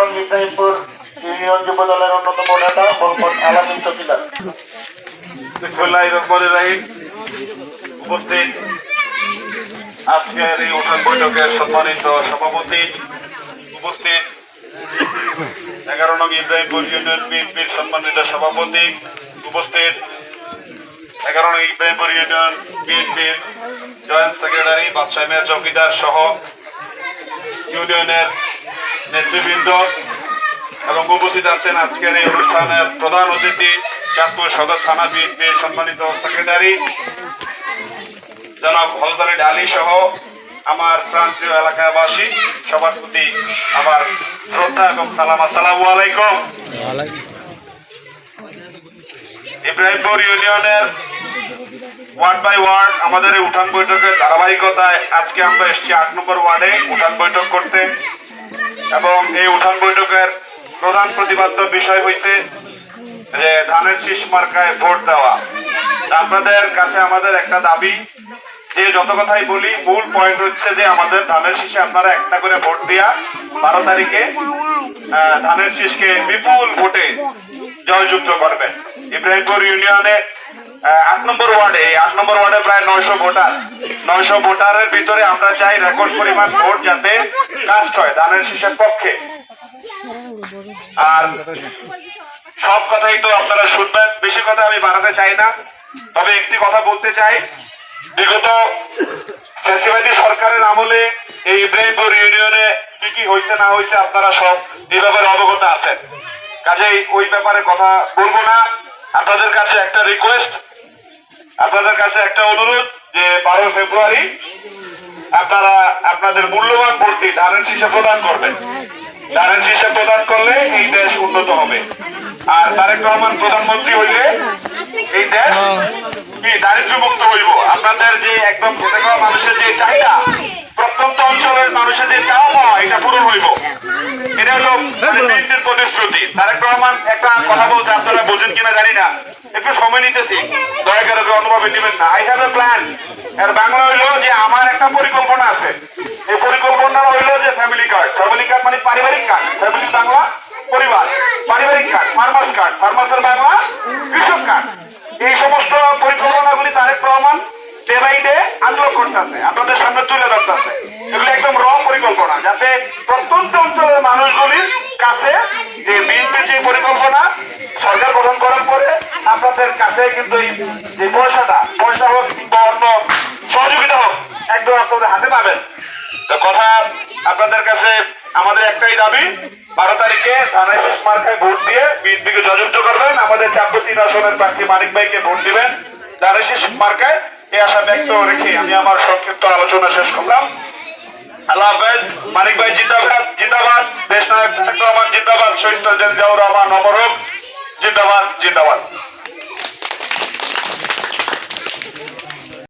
নং ইব্রাহিমপুর ইউনিয়ন যুব দলের অন্যতম নেতা মোহাম্মদ আলামিন চকিদার বিসমুল্লাহ রহমান রাহিম। উপস্থিত আজকের এই উঠান বৈঠকের সম্মানিত সভাপতি উপস্থিত এগারো নং ইব্রাহিমপুর ইউনিয়ন বিএনপির সম্মানিত সভাপতি উপস্থিত এগারো নং ইব্রাহিমপুর ইউনিয়ন বিএনপির জয়েন্ট সেক্রেটারি, বাদশাহ চৌকিদার সহ ইউনিয়নের নেতৃবৃন্দ এবং উপস্থিত আছেন আজকের এই অনুষ্ঠানের প্রধান অতিথি চাঁদপুর সদর থানা বিএনপির সম্মানিত সেক্রেটারি জনাব হলদারি ডালি সহ আমার প্রান্তীয় এলাকাবাসী, সবার প্রতি আমার শ্রদ্ধা এবং সালাম। আসসালামু আলাইকুম। ইব্রাহিমপুর ইউনিয়নের ওয়ার্ড বাই ওয়ার্ড আমাদের এই উঠান বৈঠকের ধারাবাহিকতায় আজকে আমরা এসেছি আট নম্বর ওয়ার্ডে উঠান বৈঠক করতে। এবং এই উঠান বৈঠকের প্রধান প্রতিপাদ্য বিষয় হইছে যে ধানের শীষ মার্কায় ভোট দেওয়া। আপনাদের কাছে আমাদের একটা দাবি, যে যত কথাই বলি, মূল পয়েন্ট হচ্ছে যে আমাদের ধানের শীষে আপনারা একটা করে ভোট দিয়া বারো তারিখে ধানের শীষকে বিপুল ভোটে জয়যুক্ত করবেন। ইব্রাহিমপুর ইউনিয়নে আট নম্বর ওয়ার্ডে, এই আট নম্বর ওয়ার্ডে প্রায় নয়শো ভোটার। নয়শো ভোটারের ভিতরে আমরা চাই রেকর্ড পরিমাণ ভোট যাতে কাস্ট হয় ধানের শীষের পক্ষে। আর সব কথাই তো আপনারা শুনবেন, বেশি কথা আমি বাড়াতে চাই না। তবে একটি কথা বলতে চাই, বিগত ফ্যাসিবাদী সরকারের আমলে এই ইব্রাহিমপুর ইউনিয়নে কি কি হয়েছে না হয়েছে আপনারা সব এই ব্যাপারে অবগত আছেন। কাজেই ওই ব্যাপারে কথা বলব না। আপনাদের কাছে একটা রিকোয়েস্ট আপনাদের কাছে একটা অনুরোধ যে বারো ফেব্রুয়ারি আপনারা আপনাদের মূল্যবান ভোটটি ধানের শীষে প্রদান করবেন। ধানের শীষে প্রদান করলে এই দেশ উন্নত হবে। আর তারেক রহমান প্রধানমন্ত্রী হইলে এই দেশ কি দারিদ্র মুক্ত হইব? আপনাদের যে একদম খাওয়া মানুষের যে চাহিদা প্রত্যন্ত অঞ্চলের মানুষের যে চাওয়া পাওয়া এটা পূরণ হইব। এটা হলো প্রতিশ্রুতি। তারেক রহমান একটা কথা বলতে আপনারা বোঝেন কিনা জানি না। একটু সময় নিতেছি। দয়া করে কেউ অনুভবে দিবেন না। আই হ্যাভ এ প্ল্যান এর বাংলা হইল যে আমার একটা পরিকল্পনা আছে। এই পরিকল্পনা হইল যে ফ্যামিলি কার্ড ফ্যামিলি কার্ড মানে পারিবারিক কার্ড ফ্যামিলি বাংলা পরিবার। পারিবারিক কার্ড ফার্মার্স কার্ড ফার্মার্সের বাংলা কৃষক কার্ড এই সমস্ত পরিকল্পনাগুলি Tarique Rahman day by day unlock করতেছে। আপনাদের সামনে তুলে ধরতেছে। এগুলো একদম র পরিকল্পনা, যাতে প্রত্যন্ত অঞ্চলের মানুষগুলির কাছে যে বিএনপির যে পরিকল্পনা, সরকার গঠন কিন্তু এই পয়সাটা, পয়সা হোক কিংবা অন্য সহযোগিতা হোক, একদম আপনাদের হাতে পাবেন। তো কথা আপনাদের কাছে, আমাদের একটাই দাবি, বারো তারিখে ধানের শেষ মার্কায় ভোট দিয়ে বিএনপিকে জয়যুক্ত করবেন। আমাদের তিন আসনের প্রার্থী মানিক ভাইকে ভোট দিবেন। ধানের মার্কায় এই আশা ব্যক্ত রেখে আমি আমার সংক্ষিপ্ত আলোচনা শেষ করলাম। আল্লাহ হাফেজ। মানিক ভাই জিন্দাবাদ জিন্দাবাদ। দেশ নায়ক জিন্দাবাদ। শহীদ জিয়াউর রহমান অমর হোক। জিন্দাবাদ জিন্দাবাদ।